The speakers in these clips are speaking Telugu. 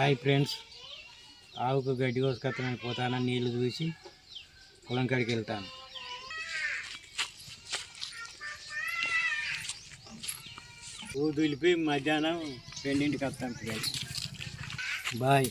Hi friends. ఆవుకు గడ్డి కోసుకొస్తానని పోతాను నీళ్ళు చూసి పొలం కాడికి వెళ్తాను. ఊ దులిపి మధ్యాహ్నం రెండింటికి వస్తాను ఫ్రెండ్స్. బాయ్.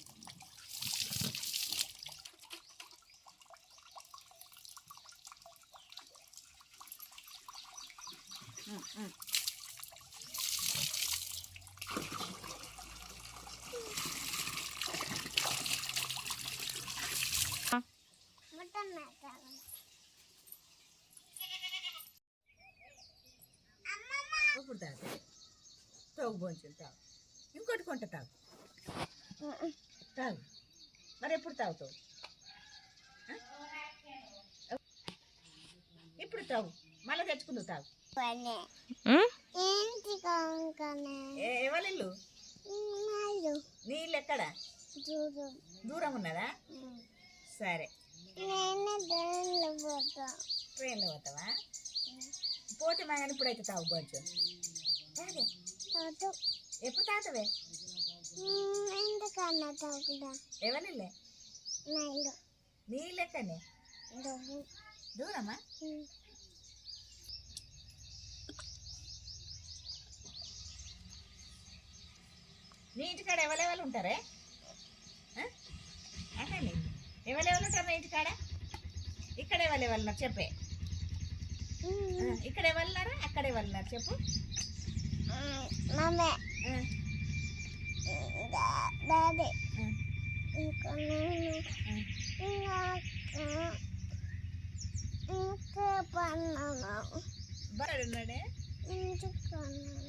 ఇప్పుడు తాగు. తాగు తాగు ఇంకోటి కొంట తాగు తాగు మరి ఎప్పుడు తాగుతావు ఇప్పుడు తాగు. మళ్ళీ తెచ్చుకుందు తాగు. ఎవరిల్లు నీళ్ళు ఎక్కడ? దూరం. ఉన్నదా? సరే. నేను దానిలో పోతా. ట్రైన్లో పోతావా? పోతే మా కానీ ఇప్పుడైతే తాగే పోతూ ఎప్పుడు తాగుతావే? ఎందుకన్నా తాగుదా ఎవరిల్లే నీళ్ళు ఎక్కడనే? దూరమా? నీ ఇంటికాడ ఎవరెవరు ఉంటారే? అనండి ఎవరెవరు ఉంటారు మీ ఇంటికాడ ఇక్కడ ఎవరెవరు ఉన్నారు? చెప్పే. ఇక్కడ ఎవరున్నారా అక్కడ ఎవరున్నారు చెప్పు. ఇంటికన్నా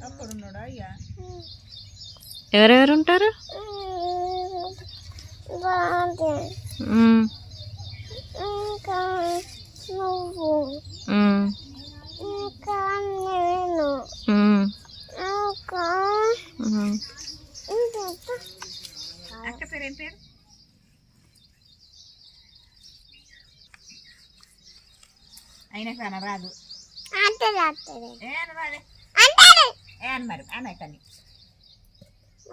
అక్కడున్నాడా అయ్యా. ఎవరెవరు ఉంటారు. ఇంకా నువ్వు. ఇంకా నేను. ఇంకా? అక్క పేరు ఏం పేరు? అయినా కాన రాదు. ఏ అని రాదే ఏ అని మరి అన్న కానీ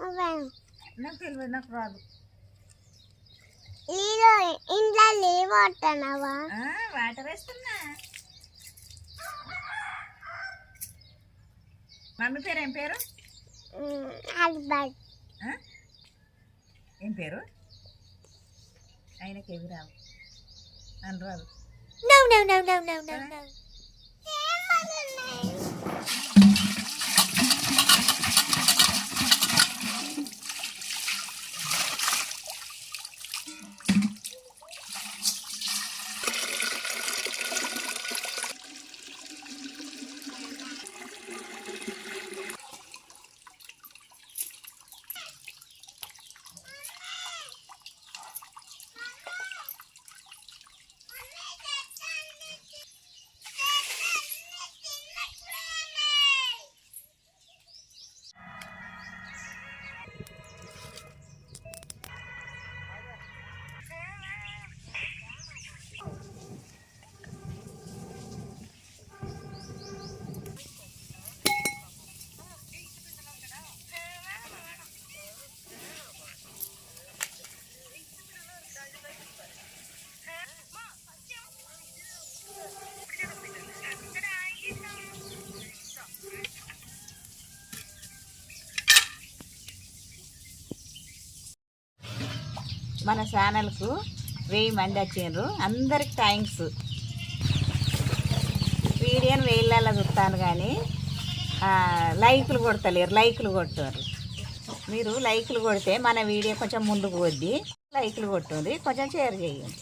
నాకు తెలియదు నాకు రాదు. ఇంట్లో లీవ్ అంటున్నావా? ఆ, వాటర్ వేస్తున్నా. మమ్మీ పేరు ఏం పేరు? ఆ? ఏం పేరు? ఆయనకి ఏవి రావు అని రాదు. No, no, no, no, no, no, మన ఛానల్కు వెయ్యి మంది వచ్చిండ్రు. అందరికి థ్యాంక్స్ వీడియోని వేళ్ళల్లో చూస్తాను కానీ లైకులు కొడతలేరు లైకులు కొట్టారు మీరు లైకులు కొడితే మన వీడియో కొంచెం ముందుకు వద్ది లైకులు కొట్టుంది కొంచెం షేర్ చేయండి.